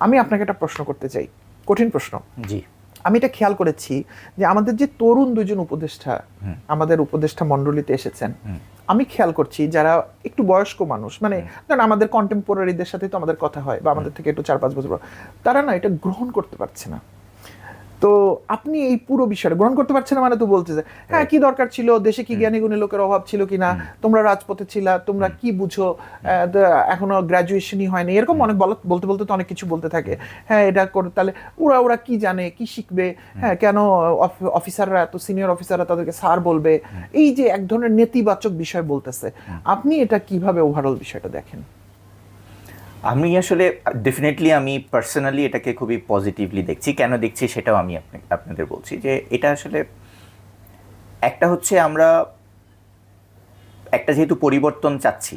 আমি আপনাকে একটা প্রশ্ন করতে চাই। কঠিন প্রশ্ন। জি। আমি এটা খেয়াল করেছি যে আমাদের যে তরুণ দুজন উপদেষ্টা আমাদের উপদেষ্টা মণ্ডলীতে এসেছেন আমি খেয়াল করছি যারা একটু বয়স্ক মানুষ মানে ধরেন আমাদের কন্টেম্পোরারিদের সাথে তো আমাদের কথা হয় বা আমাদের থেকে একটু চার পাঁচ বছর তারা না এটা গ্রহণ করতে পারছে না। তো আপনি এই পুরো বিষয়টা গ্রহণ করতে পারছেন না মানে তো বলছে যে হ্যাঁ কি দরকার ছিল? দেশে কি জ্ঞানী গুণী লোকের অভাব ছিল কিনা তোমরা রাজপথে ছিলা তোমরা কি বুঝো? এখনও গ্রাজুয়েশনই হয়নি। এরকম অনেক বল- বলতে বলতে তো অনেক কিছু বলতে থাকে। হ্যাঁ এটা করে তাহলে ওরা ওরা কি জানে? কি শিখবে? হ্যাঁ কেন অফ- অফিসাররা এত সিনিয়র অফিসাররা তাদেরকে স্যার বলবে? এই যে এক ধরনের নেতিবাচক বিষয় বলতেছে। আপনি এটা কীভাবে ওভারঅল বিষয়টা দেখেন? আমি আসলে ডেফিনেটলি আমি পার্সোনালি এটাকে খুবই পজিটিভলি দেখছি কেন দেখছি সেটাও আমি আপনাদের বলছি যে এটা আসলে একটা হচ্ছে আমরা একটা যেহেতু পরিবর্তন চাচ্ছি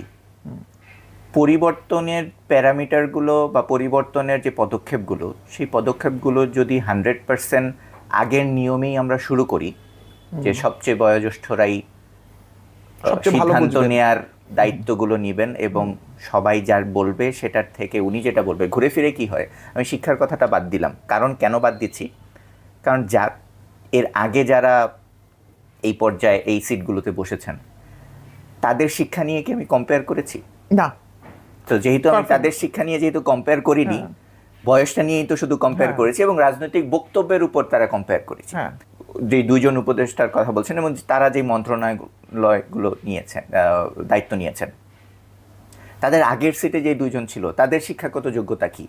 পরিবর্তনের প্যারামিটারগুলো বা পরিবর্তনের যে পদক্ষেপগুলো সেই পদক্ষেপগুলো যদি হান্ড্রেড পার্সেন্ট আগের নিয়মেই আমরা শুরু করি যে সবচেয়ে বয়োজ্যেষ্ঠরাই সবচেয়ে ভালো সিদ্ধান্ত বুঝবেন। দায়িত্বগুলো নেবেন এবং সবাই যার বলবে সেটার থেকে উনি যেটা বলবে ঘুরে ফিরে কি হয়? আমি শিক্ষার কথাটা বাদ দিলাম। কারণ কেন বাদ দিচ্ছি? কারণ যা এর আগে যারা এই পর্যায়ে এই সিটগুলোতে বসেছেন তাদের শিক্ষা নিয়ে কি আমি কম্পেয়ার করেছি? না। তো যেহেতু আমি তাদের শিক্ষা নিয়ে যেহেতু কম্পেয়ার করিনি হ্যাঁ। বয়সটা নিয়েই তো শুধু কম্পেয়ার। করেছি এবং রাজনৈতিক বক্তব্যের উপর তারা কম্পেয়ার করেছে। হ্যাঁ। যে দুইজন উপদেষ্টার কথা বলছেন এবং তারা যে মন্ত্রণালয়গুলো নিয়েছেন দায়িত্ব নিয়েছেন। তাদের আগের সিটে যে দুজন ছিল তাদের শিক্ষাগত যোগ্যতা কি?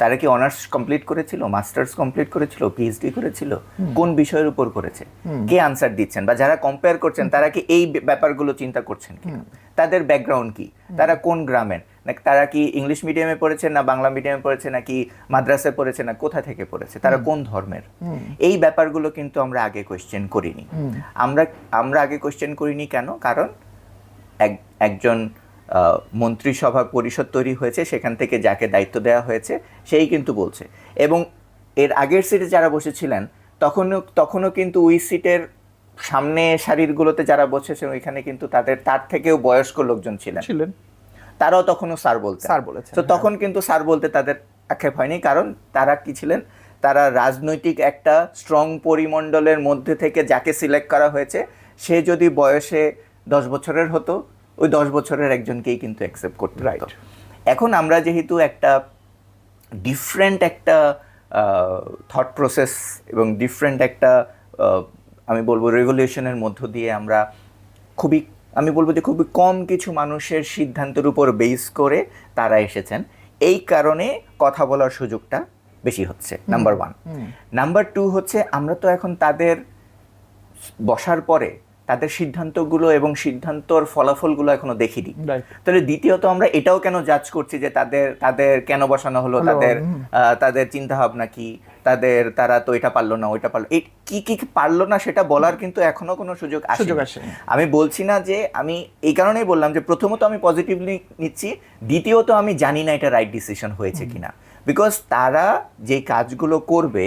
তারা কি অনার্স কমপ্লিট করেছিল মাস্টার্স কমপ্লিট করেছিল পিএইচডি করেছিল? কোন বিষয়ের উপর করেছে? কে আনসার দিচ্ছেন? বা যারা কম্পেয়ার করছেন তারা কি এই ব্যাপারগুলো চিন্তা করছেন কি তাদের ব্যাকগ্রাউন্ড কি? তারা কোন গ্রামের? নাকি তারা কি ইংলিশ মিডিয়ামে পড়েছে না বাংলা মিডিয়ামে পড়েছে নাকি মাদ্রাসায় পড়েছে না? কোথা থেকে পড়েছে? তারা কোন ধর্মের? এই ব্যাপারগুলো কিন্তু আমরা আগে কোয়েশ্চেন করিনি। আমরা আমরা আগে কোয়েশ্চেন করিনি কেন? কারণ এক একজন মন্ত্রিসভা পরিষদ তৈরি হয়েছে সেখান থেকে যাকে দায়িত্ব দেওয়া হয়েছে সেই কিন্তু বলছে। এবং এর আগের সিটে যারা বসেছিলেন তখনও তখনও কিন্তু ওই সিটের সামনে সারিরগুলোতে যারা বসেছে ওইখানে কিন্তু তাদের তার থেকেও বয়স্ক লোকজন ছিলেন। ছিলেন। তারাও তখনও স্যার বলতেন স্যার বলেছে তো হ্যাঁ। তখন কিন্তু স্যার বলতে তাদের আক্ষেপ হয়নি কারণ তারা কি ছিলেন তারা রাজনৈতিক একটা স্ট্রং পরিমণ্ডলের মধ্যে থেকে যাকে সিলেক্ট করা হয়েছে সে যদি বয়সে দশ বছরের হতো ওই দশ বছরের একজনকেই কিন্তু অ্যাকসেপ্ট করতে. রাইট এখন আমরা যেহেতু একটা ডিফারেন্ট একটা থট প্রসেস এবং ডিফারেন্ট একটা আমি বলব রেভলিউশনের মধ্য দিয়ে আমরা খুবই আমি বলব যে খুবই কম কিছু মানুষের সিদ্ধান্তের উপর বেস করে তারা এসেছেন। এই কারণে কথা বলার সুযোগটা বেশি হচ্ছে নাম্বার ওয়ান নাম্বার টু হচ্ছে আমরা তো এখন তাদের বসার পরে তাদের সিদ্ধান্তগুলো এবং সিদ্ধান্তর ফলাফলগুলো এখনও দেখিনি. তাহলে দ্বিতীয়ত আমরা এটাও কেন জাজ করছি যে তাদের তাদের কেন বসানো হলো হলো, তাদের তাদের চিন্তা ভাবনা কি? তাদের তারা তো এটা পারল না ওইটা পারল। এই কি কি পারল না সেটা বলার কিন্তু এখনও কোনো সুযোগ আসে সুযোগ আসেনি। আমি বলছি না যে আমি এই কারণেই বললাম যে প্রথমত আমি পজিটিভলি নিচ্ছি দ্বিতীয়ত আমি জানি না এটা রাইট ডিসিশন হয়েছে কিনা। বিকজ তারা যে কাজগুলো করবে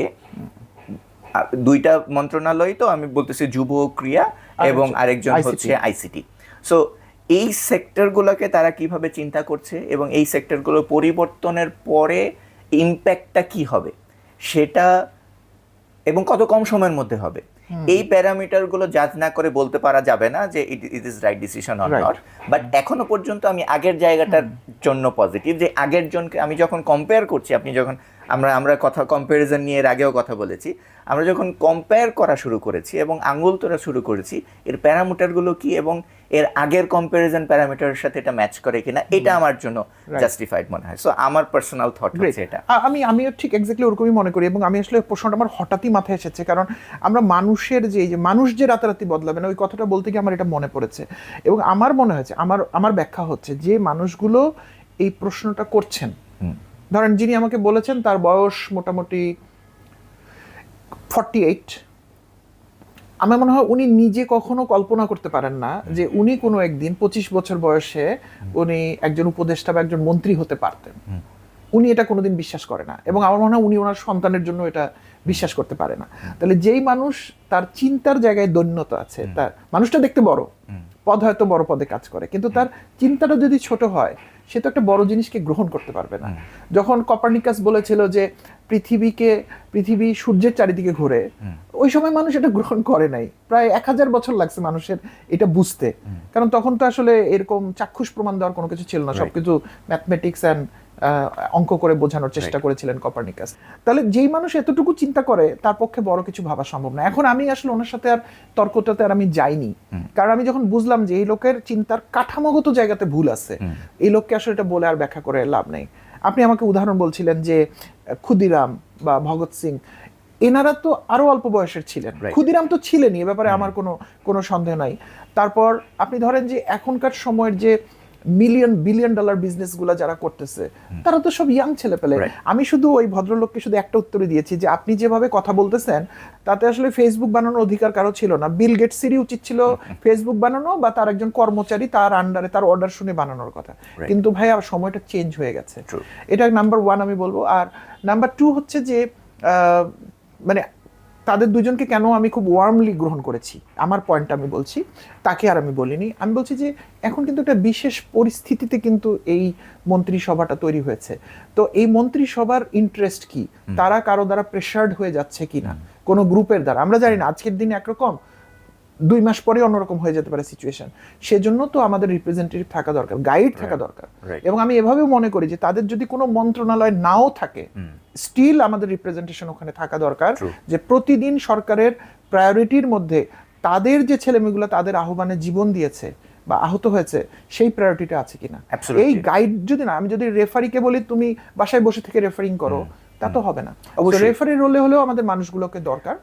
দুইটা মন্ত্রণালয় তো আমি বলতেছি যুব ক্রিয়া এবং আরেকজন হচ্ছে আইসিটি সো এই সেক্টরগুলোকে তারা কীভাবে চিন্তা করছে এবং এই সেক্টরগুলো পরিবর্তনের পরে ইম্প্যাক্টটা কি হবে? সেটা এবং কত কম সময়ের মধ্যে হবে। এই প্যারামিটারগুলো জাজ না করে বলতে পারা যাবে না যে it it is right decision or. Not but এখনও পর্যন্ত আমি আগের জায়গাটার জন্য পজিটিভ যে আগের জনকে আমি যখন কম্পেয়ার করছি আপনি যখন আমরা আমরা কথা কম্প্যারিজন নিয়ে এর আগেও কথা বলেছি। আমরা যখন কম্পেয়ার করা শুরু করেছি এবং আঙ্গুল তোলা শুরু করেছি এর প্যারামিটারগুলো কি এবং এর আগের কম্প্যারিজন প্যারামিটারের সাথে এটা ম্যাচ করে কিনা এটা আমার জন্য জাস্টিফাইড মনে হয়। সো আমার পার্সোনাল থট. হচ্ছে এটা। আমি আমিও ঠিক এক্স্যাক্টলি ওরকমই মনে করি এবং আমি আসলে প্রশ্নটা আমার হঠাৎই মাথায় এসেছে কারণ আমরা মানুষের যে যে মানুষ যে রাতারাতি বদলাবে না ওই কথাটা বলতে গিয়ে আমার এটা মনে পড়েছে। এবং আমার মনে হয়েছে আমার আমার ব্যাখ্যা হচ্ছে যে মানুষগুলো এই প্রশ্নটা করছেন। ধরেন যিনি আমাকে বলেছেন তার বয়স মোটামুটি ফর্টি এইট আমার মনে হয় উনি নিজে কখনো কল্পনা করতে পারেন না যে উনি কোনো একদিন পঁচিশ বছর বয়সে উনি একজন উপদেষ্টা বা একজন মন্ত্রী হতে পারতেন। উনি এটা কোনোদিন বিশ্বাস করে না এবং আমার মনে হয় উনি ওনার সন্তানের জন্য এটা বিশ্বাস করতে পারে না। তাহলে যেই মানুষ তার চিন্তার জায়গায় দৈন্যতা আছে তার মানুষটা দেখতে বড়। পদ হয়তো বড় পদে কাজ করে কিন্তু তার চিন্তাটা যদি ছোট হয় সে তো একটা বড় জিনিসকে গ্রহণ করতে পারবে না। যখন কপারনিকাস বলেছিল যে পৃথিবীকে পৃথিবী সূর্যের চারিদিকে ঘুরে ওই সময় মানুষ এটা গ্রহণ করে নাই। প্রায় এক হাজার বছর লাগছে মানুষের এটা বুঝতে। কারণ তখন তো আসলে এরকম চাক্ষুষ প্রমাণ দেওয়ার কোনো কিছু ছিল না। সবকিছু ম্যাথমেটিক্স অ্যান্ড অঙ্ক করে বোঝানোর চেষ্টা করেছিলেন কপারনিকাস। তাহলে যেই মানুষ এতটুকু চিন্তা করে তার পক্ষে বড় কিছু ভাবা সম্ভব না। এখন আমি আসলে ওনার সাথে আর তর্কটাতে আর আমি যাইনি। কারণ আমি যখন বুঝলাম যে এই লোকের চিন্তার কাঠামোগত জায়গাতে ভুল আছে এই লোককে আসলে এটা বলে আর ব্যাখ্যা করে লাভ নেই। আপনি আমাকে উদাহরণ বলছিলেন যে ক্ষুদিরাম বা ভগৎ সিং এনারা তো আরও অল্প বয়সের ছিলেন। ক্ষুদিরাম তো ছিলেনই এ ব্যাপারে আমার কোনো কোনো সন্দেহ নাই। তারপর আপনি ধরেন যে এখনকার সময়ের যে মিলিয়ন বিলিয়ন ডলার বিজনেস বিজনেসগুলো যারা করতেছে তারা তো সব ইয়াং ছেলে পেলে আমি শুধু ওই ভদ্রলোককে শুধু একটা উত্তরে দিয়েছি যে আপনি যেভাবে কথা বলতেছেন তাতে আসলে ফেসবুক বানানোর অধিকার কারও ছিল না। বিল গেটসেরই উচিত ছিল ফেসবুক বানানো বা তার একজন কর্মচারী তার আন্ডারে তার অর্ডার শুনে বানানোর কথা। কিন্তু ভাই আর সময়টা চেঞ্জ হয়ে গেছে। এটা নাম্বার ওয়ান আমি বলব। আর নাম্বার টু হচ্ছে যে আহ, মানে তাদের দুজনকে কেন আমি খুব ওয়ার্মলি গ্রহণ করেছি? আমার পয়েন্ট আমি বলছি তাকে আর আমি বলিনি। আমি বলছি যে এখন কিন্তু একটা বিশেষ পরিস্থিতিতে কিন্তু এই মন্ত্রিসভাটা তৈরি হয়েছে। তো এই মন্ত্রিসভার ইন্টারেস্ট কি? তারা কারও দ্বারা প্রেশার্ড হয়ে যাচ্ছে কি না কোনো গ্রুপের দ্বারা। আমরা জানি না আজকের দিনে একরকম দুই মাস পরে অন্যরকম হয়ে যেতে পারে সিচুয়েশন সেজন্য তো আমাদের রিপ্রেজেন্টেটিভ থাকা দরকার গাইড থাকা দরকার। এবং আমি এভাবেও মনে করি যে তাদের যদি কোনো মন্ত্রণালয় নাও থাকে স্টিল আমাদের রিপ্রেজেন্টেশন ওখানে থাকা দরকার যে প্রতিদিন সরকারের প্রায়োরিটির মধ্যে তাদের যে ছেলেমেয়েগুলো তাদের আহ্বানে জীবন দিয়েছে বা আহত হয়েছে সেই প্রায়োরিটিটা আছে কিনা. এই গাইড যদি না আমি যদি রেফারিকে বলি তুমি বাসায় বসে থেকে রেফারিং করো তা তো হবে না। অবশ্যই। রেফারি রোলে হলেও আমাদের মানুষগুলোকে দরকার।